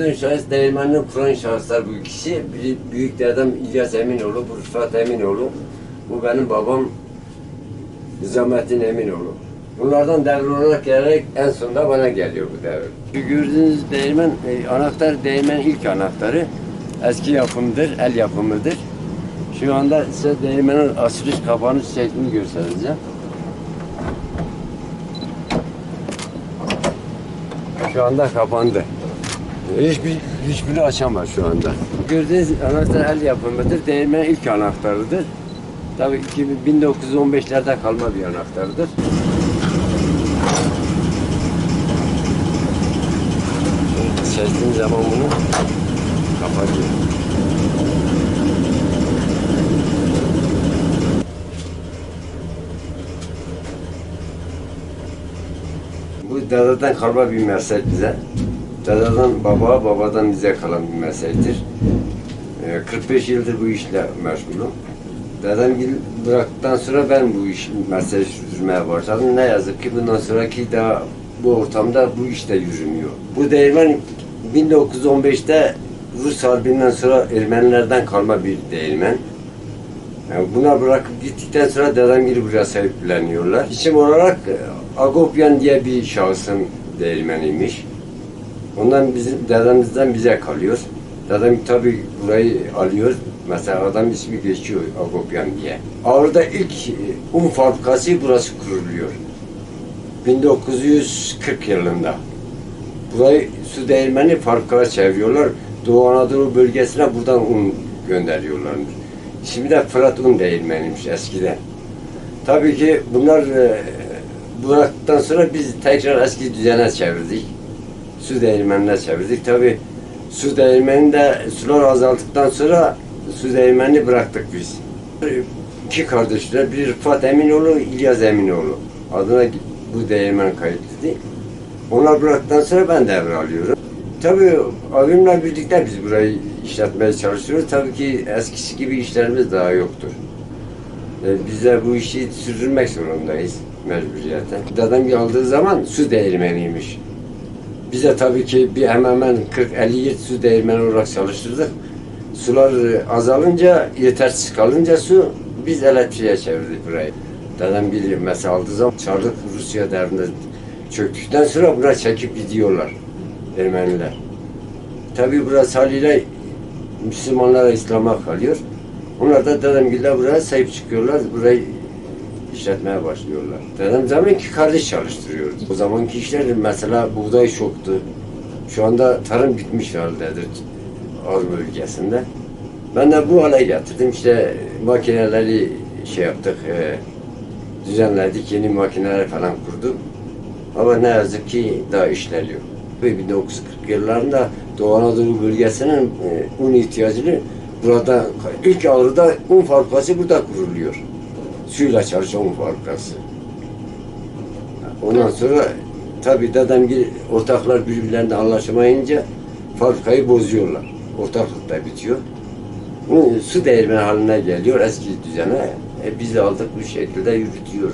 gördüğün şahıs değirmenini kuran şahıslar bu ikisi. Biri büyük dedem İlyas Eminoğlu, bu Rıfat Eminoğlu. Bu benim babam Nizamettin Eminoğlu. Bunlardan devir olarak gelerek en sonunda bana geliyor bu devir. Gördüğünüz değirmen, e, anahtar değirmen ilk anahtarı. Eski yapımdır, el yapımıdır. Şu anda size değirmenin açılış kapanış şeklini göstereceğim. Şu anda kapandı. Hiçbir, hiçbiri açamaz şu anda. Gördüğünüz anahtar el yapımıdır. Değirmen ilk anahtarıdır. Tabii ki 1915'lerde kalma bir anahtardır. Çektiğim zaman bunu kapatıyor. Bu dededen kalma bir meslek bize. Dededen baba, babadan bize kalan bir meslektir. Ee, 45 yıldır bu işle meşgulüm. Dedem gil bıraktıktan sonra ben bu iş mesleği sürdürmeye başladım. Ne yazık ki bundan sonraki daha bu ortamda bu iş de yürümüyor. Bu değirmen 1915'te Rus Harbi'nden sonra Ermenilerden kalma bir değirmen. Yani buna bırakıp gittikten sonra dedem gibi buraya sahipleniyorlar. İsim olarak e, Agopyan diye bir şahsın değirmeniymiş. Ondan bizim dedemizden bize kalıyor. Dedem tabii burayı alıyor. Mesela adam ismi geçiyor Agopyan diye. Ağrı'da ilk e, un fabrikası burası kuruluyor. 1940 yılında. Burayı su değirmeni fabrikaya çeviriyorlar. Doğu Anadolu bölgesine buradan un gönderiyorlarmış. Şimdi de Fırat un değirmeniymiş eskiden. Tabii ki bunlar e, bıraktıktan sonra biz tekrar eski düzene çevirdik. Su değirmenine çevirdik. Tabii su değirmeninde sular azaldıktan sonra su değirmenini bıraktık biz. İki kardeşler, biri Rıfat Eminoğlu, İlyas Eminoğlu. Adına bu değirmen kayıtlıydı. Onlar bıraktıktan sonra ben devralıyorum. Tabii abimle birlikte biz burayı işletmeye çalışıyoruz. Tabii ki eskisi gibi işlerimiz daha yoktur. E, biz de bu işi sürdürmek zorundayız mecburiyeten. Dedem aldığı zaman su değirmeniymiş. Biz de tabii ki bir hemen hemen 40-50 yıl su değirmeni olarak çalıştırdık. Sular azalınca, yetersiz kalınca su biz elektriğe çevirdik burayı. Dedem bir mesela aldığı zaman Çarlık Rusya devrinde çöktükten sonra buna çekip gidiyorlar Ermeniler. Tabii burası haliyle Müslümanlara İslam'a kalıyor. Onlar da dedemgiller buraya sahip çıkıyorlar. Burayı işletmeye başlıyorlar. Dedem zaman ki kardeş çalıştırıyoruz. O zamanki işler mesela buğday çoktu. Şu anda tarım bitmiş haldedir Ağrı bölgesinde. Ben de bu hale getirdim. İşte makineleri şey yaptık, e, düzenledik, yeni makineler falan kurduk. Ama ne yazık ki daha işler yok. Ve 1940 yıllarında Doğu Anadolu bölgesinin e, un ihtiyacını burada ilk Ağrı'da un fabrikası burada kuruluyor. Suyla çalışan fabrikası. Ondan sonra tabii dedem gibi ortaklar birbirlerine anlaşamayınca fabrikayı bozuyorlar. Ortaklık da bitiyor. Su değirmeni haline geliyor eski düzene. E, biz de aldık bu şekilde yürütüyoruz.